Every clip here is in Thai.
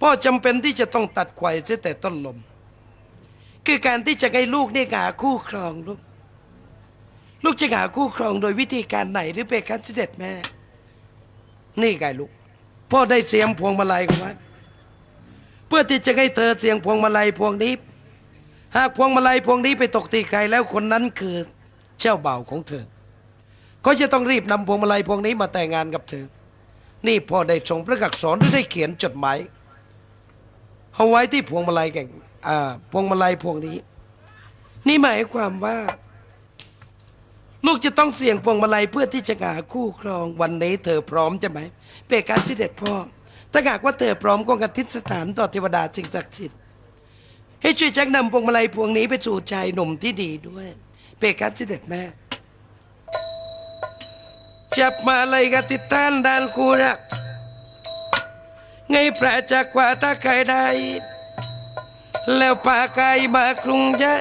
พ่อจำเป็นที่จะต้องตัดไข่เสียแต่ต้นลม คือการที่จะให้ลูกได้หาคู่ครองลูก ลูกจะหาคู่ครองโดยวิธีการไหนหรือเป็นการเสด็จแม่ นี่ไงลูก พ่อได้เสียงพวงมาลัยกันไว้เพื่อที่จะให้เธอเสียงพวงมาลัยพวงนี้ หากพวงมาลัยพวงนี้ไปตกที่ใครแล้วคนนั้นคือเจ้าบ่าวของเธอ ก็จะต้องรีบนำพวงมาลัยพวงนี้มาแต่งงานกับเธอ นี่พ่อได้ส่งพระอักษรหรือได้เขียนจดหมายเอาไว้ที่พวงมาลัยแก่งพวงมาลัยพวงนี้ นี่หมายความว่า ลูกจะต้องเสี่ยงพวงมาลัยเพื่อที่จะหาคู่ครองวันนี้เธอพร้อมใช่ไหมเปการเสด็จพ่อถ้าหากว่าเธอพร้อมก็กระทิศสถานต่อเทวดาจึงศักสิทธิ์ให้ช่วยแจ็คนำพวงมาลัยพวงนี้ไปสู่ชายหนุ่มที่ดีด้วย เปการเสด็จแม่ จับมาเลยกติดต้านดานคูรักไงพรจากว่าถ้าใครได้ แล้วป่ากายมากรุงใหญ่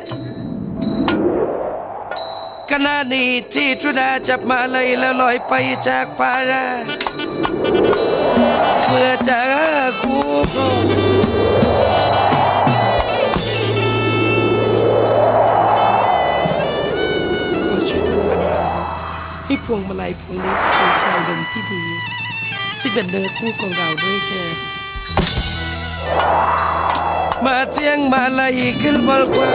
ขณะนี้ที่ทุดาจับมาเลยแล้วลอยไปจากปาราเพื่อจะคู่คร พวงมาลัยพวงนี้คือชายหนุ่มที่ดีที่เป็นเนื้อคู่ของเราด้วยเธอมาเจียงมาลายขึ้นบนกว่า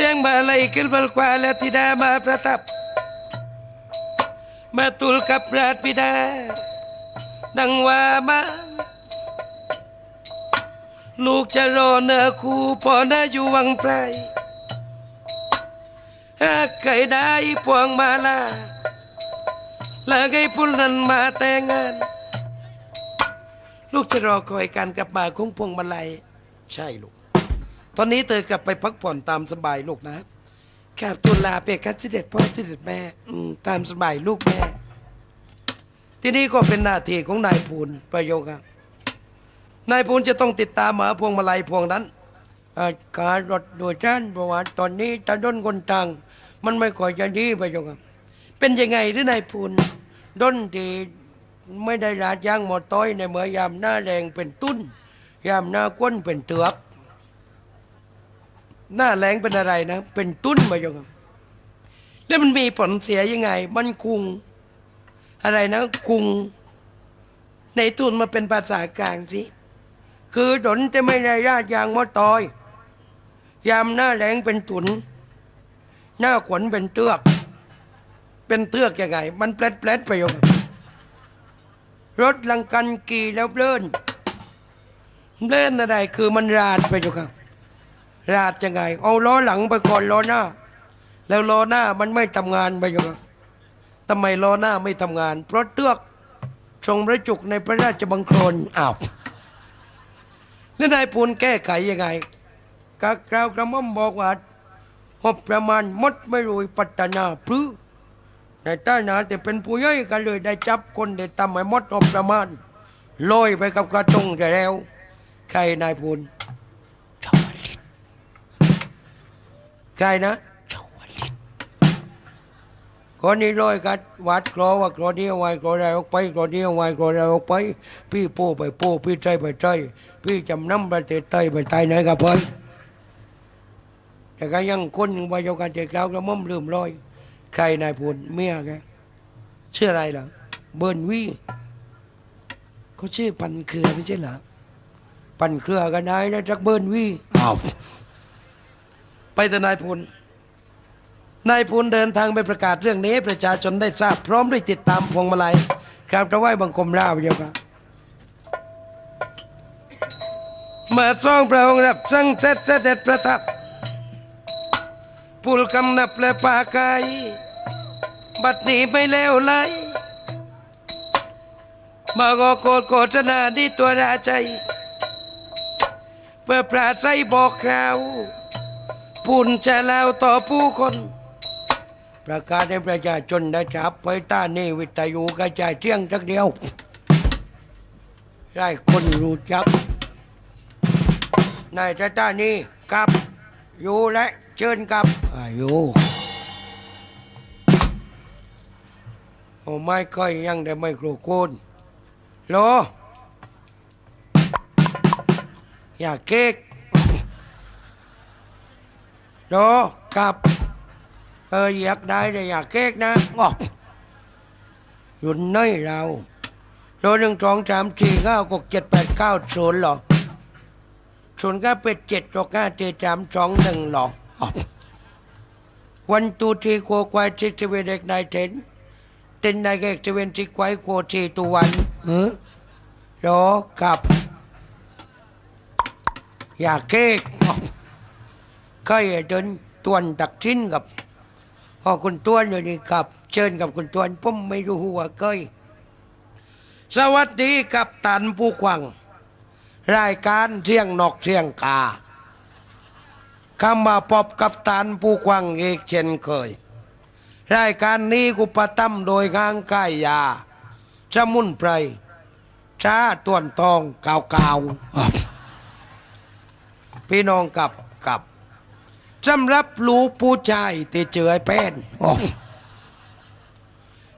เจียงมาลายขึ้นบนกว่าและติดามาประทับ มาตุลกับราชบิดา ดังว่ามา ลูกจะรอเนื้อคู่พอหน้าอยู่วังไพรหากใครได้พวงมาลาแล้วให้พุ่นนั้นมาแต่งงาน ลูกจะรอคอยการกลับมาของพวงมาลัยใช่ลูก ตอนนี้เธอกลับไปพักผ่อนตามสบายลูกนะครับตุลาเปกัดเสด็จพ่อเสด็จแม่อืตามสบายลูกแม่ ที่นี่ก็เป็นหน้าที่ของนายพูนประโยคครับนายพูนจะต้องติดตามหมาพวงมาลัยพวงนั้นการรถโดยสารเพระว่าตอนนี้ถนนคนทาง มันไม่ค่อยจะดีประโยคครับเป็นยังไงหรือนายพูนดนที่ไม่ได้ลาดยางหมดต้อยในเมื่อยามหน้าแรงเป็นตุ้น ยามหน้าก้นเป็นเตือก หน้าแรงเป็นอะไรนะ เป็นตุ้นประโยคครับแล้วมันมีผลเสียยังไง มันคุง อะไรนะ คุง ในทุนมาเป็นภาษากลางสิ คือดนจะไม่ได้ราดยางมอตอย ยามหน้าแรงเป็นตุน หน้าขวนเป็นเตือก เป็นเตือกยังไง มันแปลดแปลดๆไปโยมรถลังกันกี่แล้วเลื่อนเลื่อนอะไรคือมันราดไปโยมครับ ราดยังไง เอาล้อหลังไปก่อนล้อหน้า แล้วล้อหน้ามันไม่ทำงานไปโยมครับทำไมล้อหน้าไม่ทำงาน เพราะเตือกทรงพระจุกในพระราชบังคลนอ้าวแล้วนายพูนแก้ไขยังไงกะกล่าวกระม่อมบอกว่าหบประมาณมดไม่รวยปัตนาพรื้ในใต้หนาแต่เป็นผู้ย่อยกันเลยได้จับคนได้ทำให้มดหบประมาณลอยไปกับกระทงแต่แล้ว ใครนายพูน ใครนะชาวลิตคนนี้ร้อยกัดวัดกรอว่ากรอเดียวไว้กรอได้ออกไปกรอเดียวไว้กรอได้ออกไป พี่โป้ไปโป้พี่ใจไปใจพี่จำนำประเทศไทยไปไทยไหนกับเพิ่อนแต่ก็ยังคนยังไปโยกันเจ็กเรากระม่อมลืมลอย ใครนายพลเมียแกชื่ออะไรเหรอเบิร์นวีเขาชื่อปันเครือไม่ใช่เหรอปันเครือกันนายนะจักเบิร์นวีอ้าว ไปแต่นายพลนายพูนเดินทางไปประกาศเรื่องนี้ ประชาชนได้ทราบพร้อมด้วยติดตามพวงมาลัยครับถวายบังคมราบเจ้าค่ะเมื่องพระองค์รับสั่งเสร็จเสด็จประทับปุลกำนับและปากายบัดนี้ไม่แล้วไหลมาก็โกดโกธนาดีตัวราใจ เพื่อปราใจบอกคราว ปุ่นจะแล้วต่อผู้คน ประกาศให้ประชาชนได้ทราบไปต้านี่วิทยุกระจายเสียงจักเดียว ได้คนรู้จักนายต้านี่กับอยู่และเชิญกับอายุโอ้ไม่ค่อยยังได้ไม่ครโคนโล อยากเค้ก โลกลับ เอออยากได้แต่อยากเค้กนะงอกหยุดน้อยเราโลหนึ่งสองสามสี่เก้าหกเจ็ดแปดเก้าศูนย์หรอศูนย์เก้าเป็ดเจ็ดหกห้าเจ็ดสามสองหนึ่งหรอวันตูทีโคควายซิสเวเด็กนายเทนเต็นนายเอกเซเวนซิควายโคทีตัววันเออโลกลับ อยากเค้ก เคยเดินตวนตักชิ้นกับพอคุณต้วนอยู่นี่ครับ เชิญกับคุณต้วนผมไม่รู้ว่าเคย สวัสดีกับตันผู้ควัง รายการเที่ยงนอกเที่ยงกาคำมาพบกับตันผู้ควังเอกเช่นเคย รายการนี้กุปตั้มโดยข้างกายยาสมุนไพรชาตวนทองเกาวกาๆพี่น้องกับกับ สำหรับลูกผู้ชายที่เจอไอ้แป้นโอ้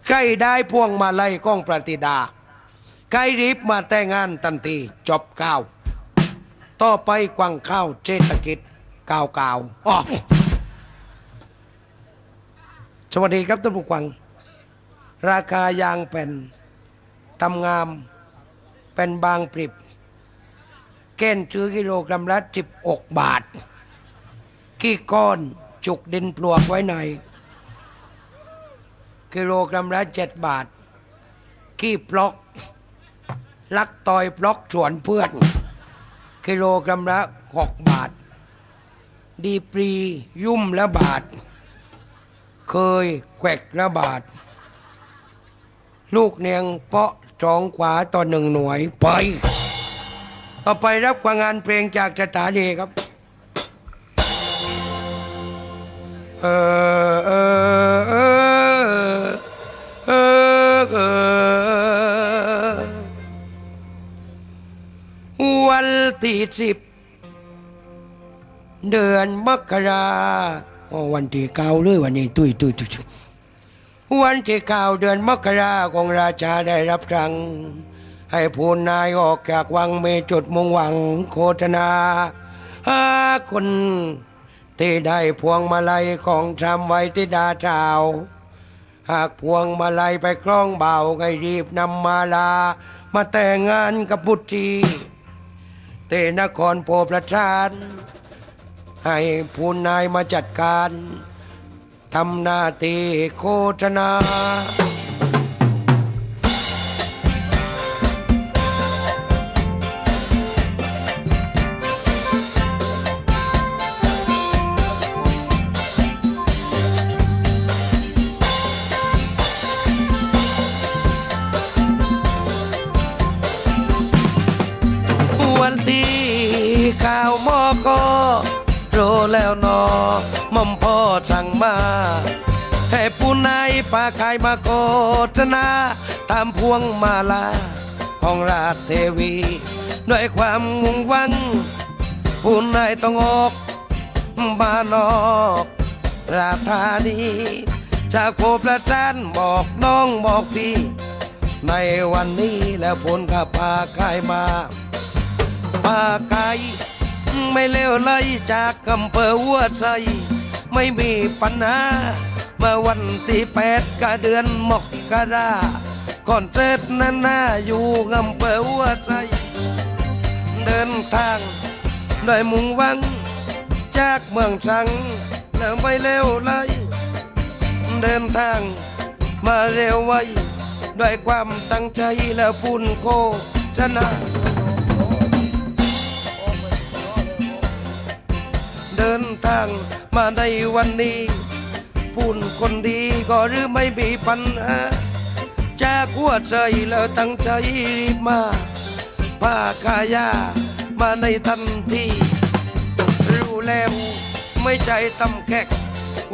ใครได้พวงมาลัยก้องประติดา ใครรีบมาแต่งงานทันทีจบก้าวต่อไปกวางข้าวเศรษฐกิจก้าวกาวสวัสดีครับท่านผู้ฟัง ราคายางเป็นตำงามเป็นบางปริบ เกณฑ์ซื้อกิโลกรัมละ16บาท กี่ก้อนจุกดินปลวกไว้ในกิโลกรัมละเจ็ดบาท ขี้ปลอก ลักต่อยปลอกสวนเพื่อนกิโลกรัมละหกบาท ดีปรียุ่มละบาท เคยแกวกละบาท ลูกเนียงเปาะสองขวาต่อหนึ่งหน่วยไป ต่อไปรับความงานเพลงจากสถานีครับ เออเออเออเออเออวันที่สิบเดือนมกราวันที่เก้าเลยวันนี้ตุยตุยตุยวันที่เก้าเดือนมกราของราชาได้รับสั่งให้ผู้นายออกจากวังเมจุดมุงหวังโคตนาหาคน ที่ได้พวงมาลัยของทำไว้ที่ดาเจ้าหากพวงมาลัยไปคล้องเบาไงรีบนำมาลา มาแต่งงานกับบุตรีเตนครโพประชานให้ผู้นายมาจัดการทำหน้าที่โฆษณา วันที่ข่าวมอก็รู้แล้วนอม่อมพ่อสั่งมาให้ผู้นายปาขายมาโฆษณาตามพวงมาลาของราชเทวี ด้วยความมุ่งหวังผู้นายต้องออกมานอกราธานีจากโพประจันบอกน้องบอกพี่ ในวันนี้แล้วผลก็พาใครมา ปาไก่ไม่เลวเลยจากอำเภอวัวไซไม่มีปัญหา เมื่อวันที่แปดกเดือนมกราก่อนเจ็ดนั้นนาอยู่อำเภอวัวไซเดินทางโดยมุ่งหวัง จากเมืองสังแล้วไม่เลวเลยเดินทางมาเร็วไวด้วยความตั้งใจและปุ่นโคชนะ เดินทางมาในวันนี้พูนคนดีก็หรือไม่มีปัญหาจากหัวใจแล้วตั้งใจรีบมาพากายามาในทันทีรู้แล้วไม่ใจตำแขก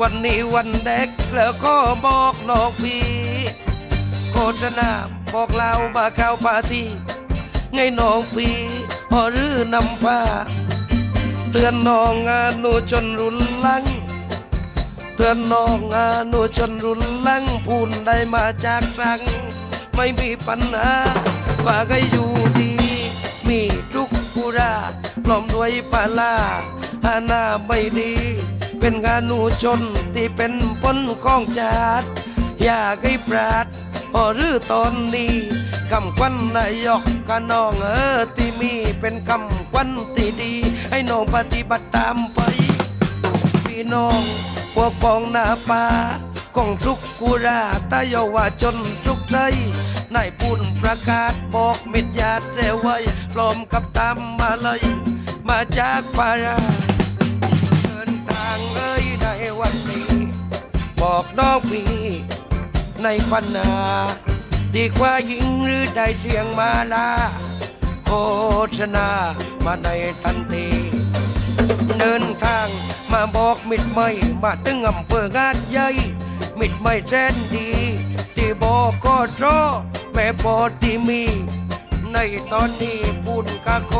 วันนี้วันเด็กแล้วก็บอกน้องพี่โฆษณาบอกเรามาเข้าปาร์ตี้ไงน้องพี่พอรื้อนำผ้า ตือนน้องอาหนูจนรุนลัง เตือนน้องอาหนูจนรุนลังพูนได้มาจากรัง ไม่มีปัญหาว่าก็อยู่ดี มีทุกปุราปลอมด้วยปลาลาหาหน้าไม่ดี เป็นงานหนูชนที่เป็นปนกองจาดอยากให้ปราดพอหรือตอนนี้ กำควันนายกกะน้องเออที่มีเป็นกำควันที่ดี ให้น้องปฏิบัติตามไป พี่น้องพวกปองหน้าป่ากองทุกกุราตาเยาวชนทุกใจนายปุ่นประกาศบอกมิตรญาติเรไว้พร้อมกับตามมาเลย มาจากปาราเดินทางเอ้ยในวันนี้ บอกน้องพี่ในปัญหา ดีกว่าหญิงหรือได้เสียงมาลาโฆษณามาในทันที เดินทางมาบอกมิดไม่มาถึงอำเภองาดใหญ่มิดไม่แสนดี ที่บอกก็รอแม่บอที่มี ในตอนนี้ปุ่นกะโค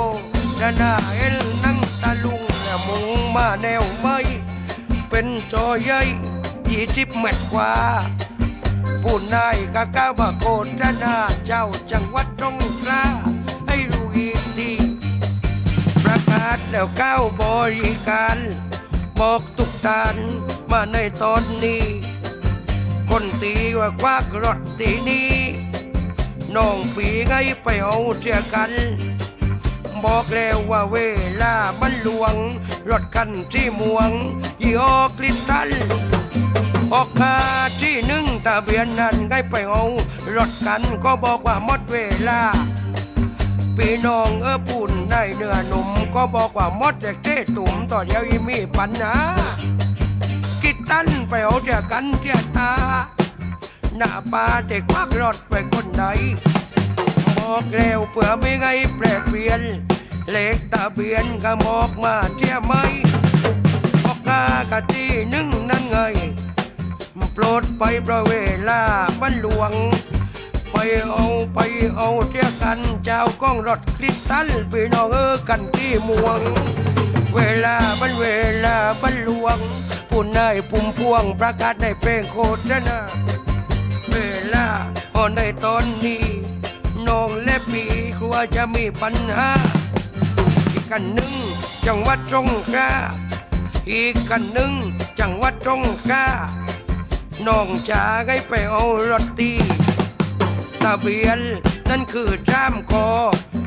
จะน่าเอ็นนั่งตะลุงและมุงมาแนวไม่ เป็นจอใหญ่ยี่สิบเมตรกว่า ผู้นายกะก้าวบาโกนระนาเจ้าจังหวัดตรงกลาให้รู้อีกทีประกาศแล้วก้าวบริการ บอกทุกทานมาในตอนนี้ คนตีว่าควักรถตีนี้น้องปีไงไปเอาเสียกัน บอกแล้วว่าเวลามันลวง รถคันที่มวงยี่ห้อกลิตัน ออกมาที่หนึ่งทะเบียนนั้นไงไปเอารถกันก็บอกว่าหมดเวลาพี่น้องเออปุ่นได้เนื้อหนุ่มก็บอกว่าหมดแต่เต้ตุ่มต่อเดียวยังมีปัญหากิดตันไปเอาเดียกันเดียตาหน้าปลาเด็กควักรถไปคนใดบอกแล้วเผื่อไม่ไงแปรเปลี่ยนเลขทะเบียนก็บอกมาเทียไหมบอกกากะที่หนึ่งนั่นไง ปรดไปเพระเวลามันหลวง ไปเอาไปเอาเที่ยกันเจ้าก้องรถคริสตัลพี่น้องเออกันที่มวง เวลามันเวลามันหลวงปุ่นนายปุ่มพวงประกาศในเพลงโคตรนะเวลาพอในตอนนี้น้องและปีกลัวจะมีปัญหาอีกกันหนึ่งจังหวัดตรงกาอีกกันหนึ่งจังหวัดตรงกา น้องจ๋าให้ไปเอารถตีทะเบียนนั่นคือจามคอ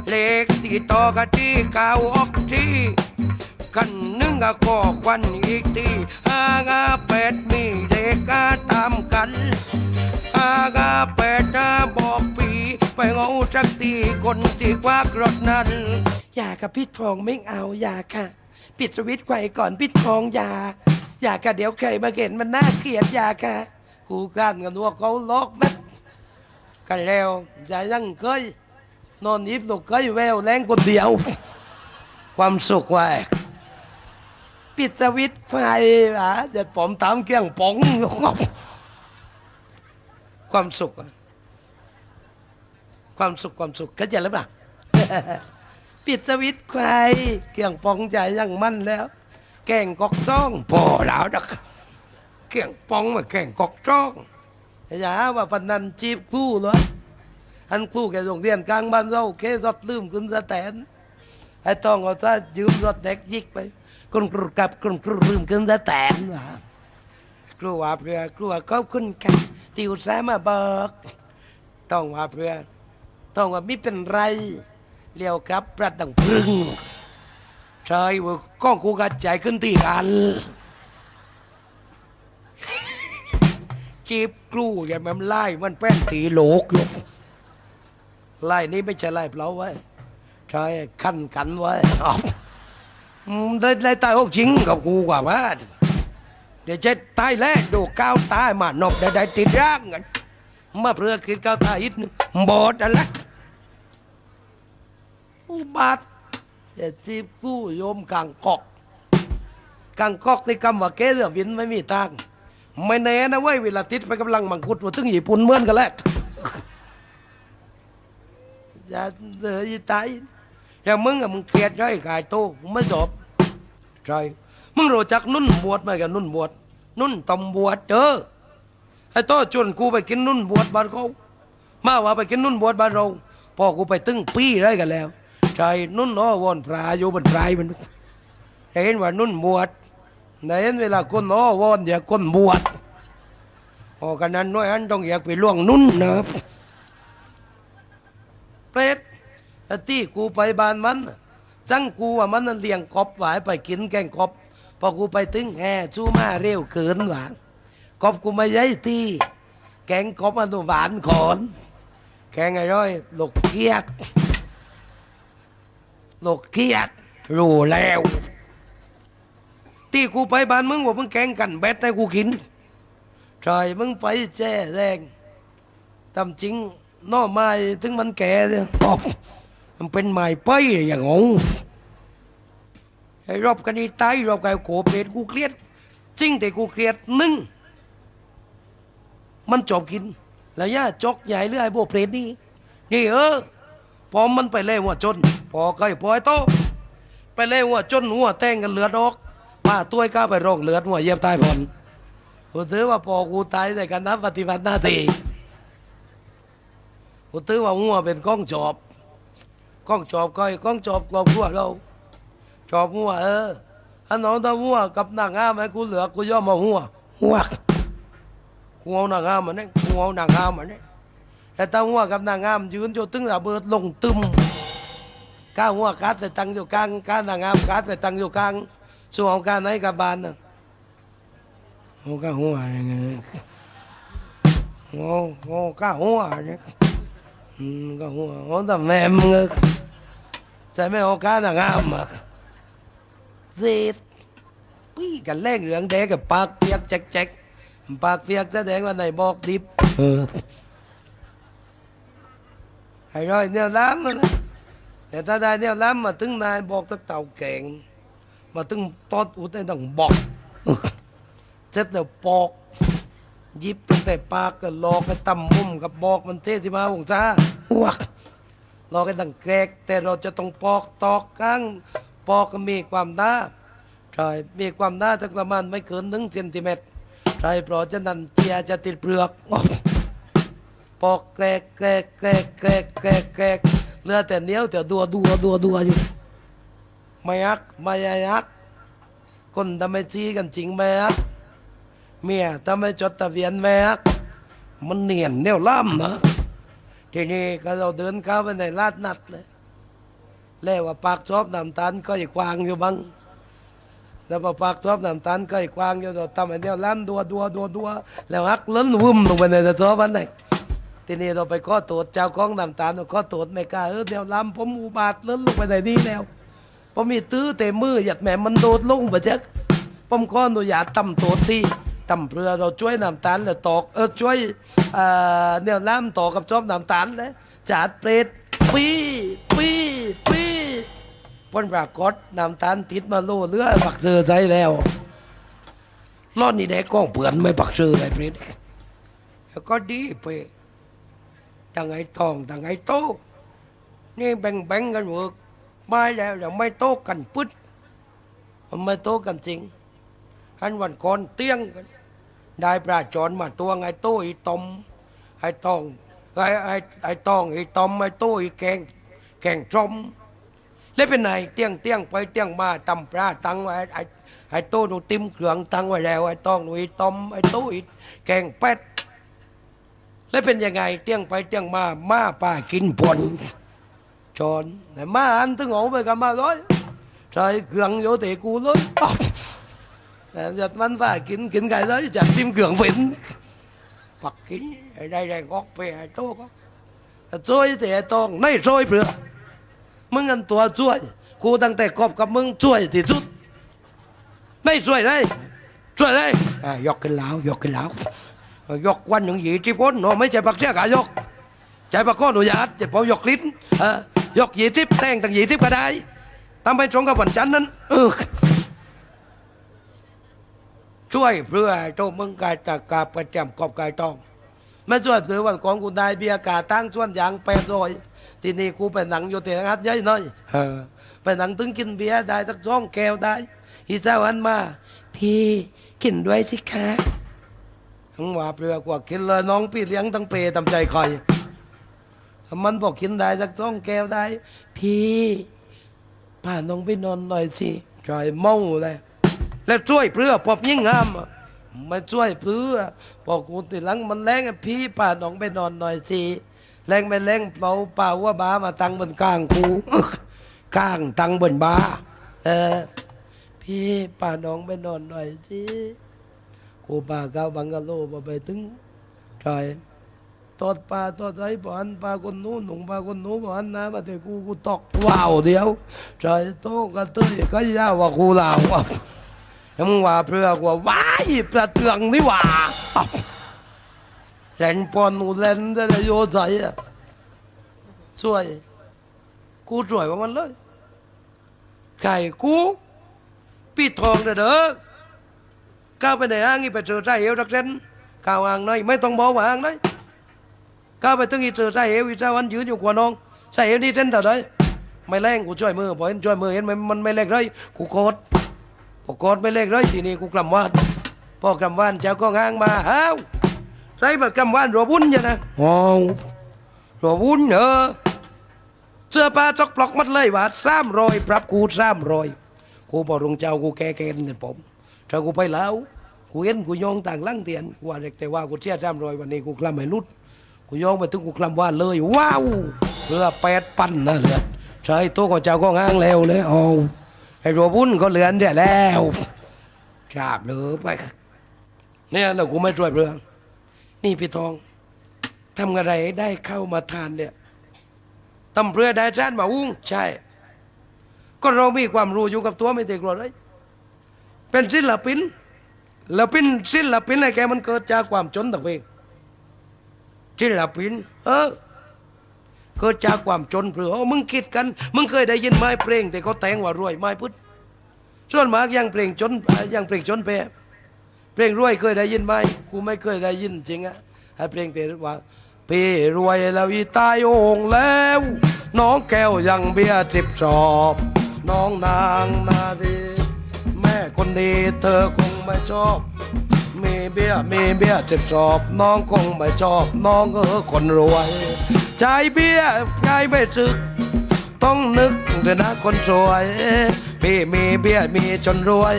เลขที่ต่อกันที่เก้าออกที่กันหนึ่งก็ขอควันอีกทีห้างาแปดมีเลขก็ตามกันอากาแปดน้าบอกปีไปเอาจักตีคนที่ควักรถนั้น อย่ากับพี่ทองไม่เอาอย่าค่ะ ปิดสวิตช์ไว้ก่อนพี่ทองอย่า อย่าค่ะเดี๋ยวใครมาเห็นมันน่าเกลียดอย่าค่ะกูกันกันว่าเขาล็อกแม่กันแล้วอย่ายังเคยนอนยิบลูกเคยแววแรงคนเดียว ความสุขไว้ปิดสวิตไฟอะเดี๋ยวผมตามเกี้ยงป๋องความสุข ความสุขความสุขเข้าใจหรือเปล่าปิดสวิตช์ควายเกี่ยงปองใจยังมั่นแล้ว แก่งกอกจ้องพอแล้วดักเกี่งปองมาแก่งกอกจ้องอย่าว่าปนนันจีบครู่เหรออันครู่แกโรงเรียนกลางบ้านเราเครถลืมคุณสแตนไอ้ต้องเอาซะยืมรถเด็กยิกไปคนกรุกลับคนกรุลืมคุณสแตนว่ะกลัวเพื่อกลัวก็คุณกันติวสาห์มาบอกต้องว่าเพื่อต้องว่าไม่เป็นไรเลี้ยวครับประดังพึ่ง ใช่ว่าก้องกูกระจายขึ้นตีกันจีบกลูอย่ามันไล่มันแป้นตีโหลกอยู่ไล่นี่ไม่ใช่ไล่เปล่าไว้ใช่ขั้นกันไว้ได้ได้ตายอกจริงกับกูกว่าว่าเดี๋ยวจะตายแล้วดูก้าวตายมานอกได้ได้ติดร่างกันมาเพื่อคิดก้าวตายอีกนึงบอดอะไรบัติ อย่าจีบกู้โยมกลางกอกกังกอกในคำว่าเกเรือวินไม่มีทาง ไม่แน่นะเว้ยเวลาติดไปกำลังมังคุดว่าถึงญี่ปุ่นเหมือนกันแหละอย่าเดือดตายอย่างมึงอะมึงเกลียดใช่กายโตมึงไม่จบใช่มึงรู้จักนุ่นบวชไหมกับนุ่นบวชนุ่นตำบวชเด้อไอ้โตชวนกูไปกินนุ่นบวชบ้านเขามาว่าไปกินนุ่นบวชบ้านเราพอกูไปตึ้งปีได้กันแล้ว ใช่นุ่นอ้อวอนพระอยู่บนไพรมันเห็นว่านุ่นบวชในเห็นเวลาคนอ้อวอนอย่าคนบวชโอ้กันนั้นน้อยอันต้องอยากไปล่วงนุ่นนะเปรตที่กูไปบ้านมันจังกูว่ามันนั่นเลี้ยงกบไว้ไปกินแกงกบพอกูไปถึงแห่ชูมาเร็วเกินหวังกบกูไม่ย้ายที่แกงกบมันหวานขอนแกงไอ้ร้อยลูกเกีย ดลูกเกียดรู้แล้ว ที่กูไปบ้านมึงว่ามึงแกงกันแบดให้กูกินใช่มึงไปแจ้แรงตามจริงน่อไม้ถึงมันแก่เนี่ยออกมันเป็นไม้ไปอย่างงงไอ้รอบกันนี่ตายรอบกันโขเปรตกูเครียด จริงแต่กูเครียดหนึ่งมันจบกิน แล้วย่าจกใหญ่เรื่อยพวกเปรตนี่นี่เออพร้อมมันไปเล่หัวจน พอเคยปล่อยโตไปเล่หัวจนหัวแตงกันเลือดออกป้าตัวก้าไปโรคเลือดหัวเยี่ยมตายพอนกูถือว่าพอกูตายในการนับปฏิบัติหน้าที่กูถือว่าหัวเป็นก้องจอบก้องจอบก้อยก้องจอบกลอบหัวเราจอบหัวเอออันน้องตาหัวกับนางงามไหมกูเหลือกูย่อมมาหัวหัวกูเอานางงามมันนี่กูเอานางงามมันนี่แต่ตาหัวกับนางงามยืนอยู่ตึงระเบิดลงตึม ก้าวหัวกัดไปตั้งอยู่กลางก้านางงามกัดไปตั้งอยู่กลางส่วนของการไหนกับบานน่ะโอ้ก้าหัวอะไรเงี้ยโอ้โอ้ก้าหัวเนี่ยอืมก้าหัวโอ้แต่แม่มึงอะใช่ไหมโอ้ก้านางงามอะเสีดปี้กันแรงเหลืองแดงกับปากเปียกแจ๊กแจ๊กปากเปียกแสดงว่าไหนบอกดิบเออไอ้ร้อยเนี่ยล้ำมันนะ แต่ถ้าได้เนี่ยล้ำมาถึงนายบอกสักเต่าแก่งมาถึงตอดอุดได้ต้องบอกเสร็จแล้วปอกหยิบตั้งแต่ปากก็ลอกให้ตำมุมกับบอกมันเทสิมาองศาวักลอกให้ตั้งแกรก แต่เราจะต้องปอกตอกกลางปอกก็มีความหนาใช่มีความหนาสักประมาณไม่เกินหนึ่งเซนติเมตรใช่เพราะฉะนั้นเจียจะติดเปลือกปอกแกรกแกรกแกรกแกรกแกรกแกรก เหลือแต่เนี้ยวแต่ดัวดัวดัวดัวอยู่ไม่ยักไม่ยักคนทำไมจี้กันจริงไหมยักเมียทำไมจดทะเบียนไหมยักมันเนียนเนี่ยล่ำนะทีนี้ก็เราเดินเข้าไปในลาดนัดเลยแล้วว่าปากชอบน้ำตาลก็อีกวางอยู่บ้างแล้วพอปากชอบน้ำตาลก็อีกวางอยู่เราทำไอ้เนี่ยล่ำดัวดัวดัวดัวแล้วฮักล้นวุ่มลงไปในตะท้อมันไหน ทีนี้เราไปข้อตรวจเจ้าของน้ำตาลเราข้อตรวจไม่กล้าเออเดี๋ยวลำผมอุบาทเล้นลงไปในนี้แล้วผมมีตื้อเตะมือหยัดแหม่มันโดดลงไปเจ๊กผมข้ออนุญาตตำตัวที่ตำเรือเราช่วยน้ำตาลแล้วตอกเออช่วยเออเนี่ยน้ำต่อกับจอบน้ำตาลเลยจัดเปรตปีปีปีพ้นปรากฏน้ำตาลติดมาโลเรือปักเจอใจแล้วรอดนี่ได้กล้องเปื่อนไม่ปักเจอไอ้เปรตแล้วก็ดีไป ต่างไอ้ทองต่างไอ้โตนี่แบ่งแบ่งกันเวิร์กไม่แล้วเดี๋ยวไม่โตกันปึ๊ดมันไม่โตกันจริงอันวันก่อนเตี้ยงกันได้ปลาจรมาตัวไอ้โตอีตอมไอ้ทองไอ้ไอ้ไอ้ตองไอ้ตอมไอ้โตอีแกงแกงจมแล้วเป็นไงเตี้ยงเตี้ยงไปเตี้ยงมาตำปลาตั้งไว้ไอ้ไอ้โตหนูติมเครื่องตั้งไว้แล้วไอ้ตองหนูอีตอมไอ้โตอีแกงเป็ด แล้วเป็นยังไงเตี้ยงไปเตี้ยงมามาป่ากินผลจอนแต่มาอันตึงเอไปกับมาร้อยใส่เครื่องโยเตกูเลยอ๊อกแต่จัดมันป่ากินกินไก่เลยจัด tim เครื่องฝิ่นปักกินได้ได้งอกไปไอ้โตก็ช่วยแต่ไอ้ตองไม่ช่วยเปลือกมึงกันตัวช่วยกูตั้งแต่กอบกับมึงช่วยที่สุดไม่ช่วยเลยช่วยเลยอะยกขึ้นแล้วยกขึ้นแล้ว ยกวันอย่างยี่ที่พ้นเนาะไม่ใช่ปักเจ้ากายกใจปักก้อนหนูยาดจะพอยกลิ้นยกหยีทิพแต่งตั้งหยีทิพก็ได้ทำไปตรงกับวันจันทร์นั้นเออช่วยเพื่อโตมึงกายจากกาประจำกอบกายต้องไม่ช่วยถือวันกอนกูได้เบียร์กาตั้งส่วนยางแปดร้อยทีนี้กูไปหนังอยู่ที่งัดย่อยน้อยเออไปหนังถึงกินเบียร์ได้สักสองแก้วได้อีเจ้าอันมา พี่กินด้วยสิคะ ทั้งว่าเปลือกว่ากินเลยน้องพี่เลี้ยงทั้งเปย์ทำใจคอยถ้ามันบอกกินได้สักสองแก้วได้ พี่พาน้องไปนอนหน่อยสิจอยเมาเลยแล้วช่วยเพื่อปอบยิ่งงามไม่ช่วยเพื่อบอกกูติดหลังมันแรงอะพี่พาน้องไปนอนหน่อยสิแรงไม่แรงเปล่าเปล่าว่าบ้ามาตั้งบนกลางกูกลางตั้งบนบ้าเออพี่พาน้องไปนอนหน่อยสิ กูพาก้าวบังกะโลมาไปถึงจอยตอดปลาตอดไรบ่อันปลาคนนู้นหนุ่งปลาคนนู้นบ่อันนะมาแต่กูกูตอกว้าวเดียวใจโตกระเตยก็ยาว่ากูลาวอะมึงว่าเพื่อกว่าว้ายประเตืองนี่หว่าอ้าวเล่นปอนนูเล่นได้โยใจอะช่วย กูช่วยว่ามันเลยไก่กูปีทองเด้อ ก้าวไปไหนอ่างนี่ไปเจอใจเอวรักเส้นก้าวอ่างน้อยไม่ต้องบอกว่าอ่างน้อยก้าวไปตึงอีเจอใส่เอวอีเจ้าวันยืนอยู่ขวาน้องใส่เอวนี่เส้นเท่าไรไม่แรงกูช่วยมือพอเห็นช่วยมือเห็นมันมันไม่เล็กเลยกูโกดพอโกดไม่เล็กเลยทีนี้กูกลับว่านพอกลับว่านเจ้าก็ง้างมาอ้าวใส่มากลับว่านรัวบุญจ้ะนะโอ้รัวบุญเออเสื้อผ้าจอกปลอกมัดเลยว่าสามรอยปรับกูสามรอยกูบอกรงเจ้ากูแก่แกนเนี่ยผม ถ้ากูไปแล้วกูเห็นกูยองต่างลังเตียนกูว่าเด็กแต่ว่ากูเสียสามรอยวันนี้กูกลับไม่รุดกูยองไปถึงกูคลำว่าเลยว้าวเรือแปดปันนะเรือใช่ตัวของเจ้าก็ง้างแล้วเลยเอาไอ้รัวบุญก็เหลือนเดียแล้วจาบเลยไปเนี่ยเรากูไม่ช่วยเรื่องนี่พี่ทองทำอะไรได้เข้ามาทานเนี่ยตำเรือได้จานมาอุ้งใช่ ก็เรามีความรู้อยู่กับตัวไม่ติดกลัวเลย เป็นศิลปินแล้วป็นศิลปินอะไรแกมันเกิดจากความจนต่างเองศิลปินเออเกิดจากความจนเปลือมึงคิดกัน มึงเคยได้ยินไหมเพลง แต่เขาแต่งว่ารวยไม่พุทธส่วนมากยังเพลงจนยังเพลงจนไปเพลงรวยเคยได้ยินไหมกูไม่เคยได้ยินจริงอะไอ้เพลงแต่ว่าพี่รวยแล้วอีตายโองแล้ว น้องแก้วยังเบียร์สิบสอบ น้องนางนาดี ดีเธอคงไม่ชอบ มีเบี้ยมีเบี้ยเจ็บสอบ น้องคงไม่ชอบ น้องเออคนรวยใจเบี้ยใจายไม่ซึก ต้องนึกแต่นะคนสวยพี่มีเบี้ยมีจนรวย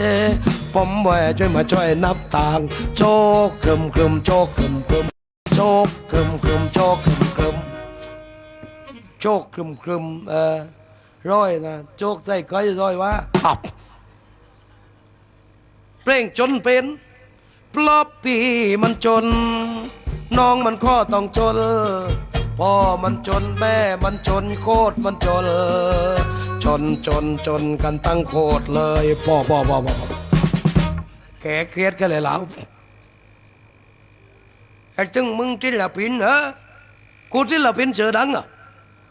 ผมแหวช่วยมาช่วยนับตังโจกครึมครึมโจกครึมครึมโจกครึมครึมโจกครึมครึมโจกครึมครึมเออร้อยนะโจกใส่ก้อยร้อยว่าอับ เพลงจนเป็นเพราะพี่มันจน น้องมันข้อต้องจน พ่อมันจนแม่มันจนโคตรมันจน จนจนจนกันตั้งโคตรเลยพ่อพ่อพ่อพ่อแกเครียดกันเลยแล้วไอ้จึงมึงศิลปินเหรอกูศิลปินเจอดังอะ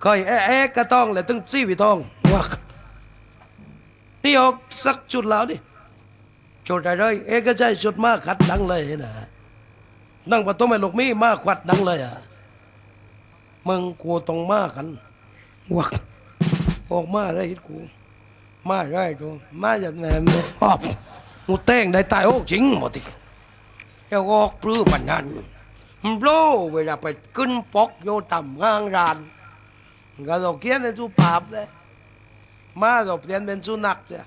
เคยแอะแอะกระต้องเลยตึงซีวิทองวักนี่ออกสักจุดแล้วดิ จุดอะไรเอกใจจุดมากขัดดังเลยนะนั่งประตูไม่หลกมีมากขัดดังเลยอะมึงกูต้องมากันวักออกมาได้กู มาได้ตัวมาจากไหนมึงออบกูแต่งได้ตายโอ้จริงหมดทีเอวออกปลื้มมันนั้นมันโบลเวลาไปขึ้นปอกโยต่ำห้างรานก็เราเขียนในตู้ปราบเลยมาเราเปลี่ยนเป็นสุนัขเสีย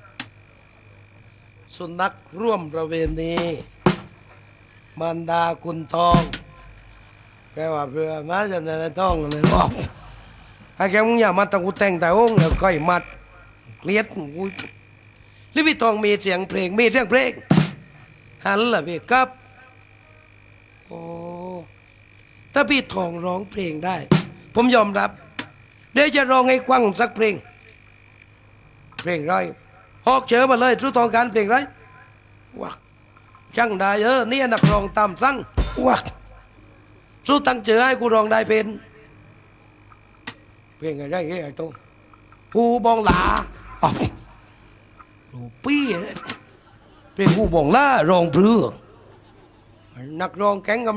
สุนัขร่วมประเวณีมันดาคุณทองแปลว่าเพื่อมาจะในต้องเลยบอกไอ้แกมึงอย่ามาตะกูแต่งแต่องค์แล้วก็มัดเกลียดกูลิพี่ทองมีเสียงเพลงมีเสียงเพลงหันละพี่ครับโอ้ถ้าพี่ทองร้องเพลงได้ ผมยอมรับ เดี๋ยวจะร้องให้ควังสักเพลง เพลงไร ฮอกเจอมาเลยทุกตองการเพลงไรวักช่างได้เออนี่นักรองตามสั่งวักสู้ตั้งเจอให้กูรองได้เป็นเพลงอะไรเอ้ไอ้โตผู้บองหลาอ้าวรูปี้เลยเพลงผู้บ่งล่ารองเพรือนักรองแก๊งกำ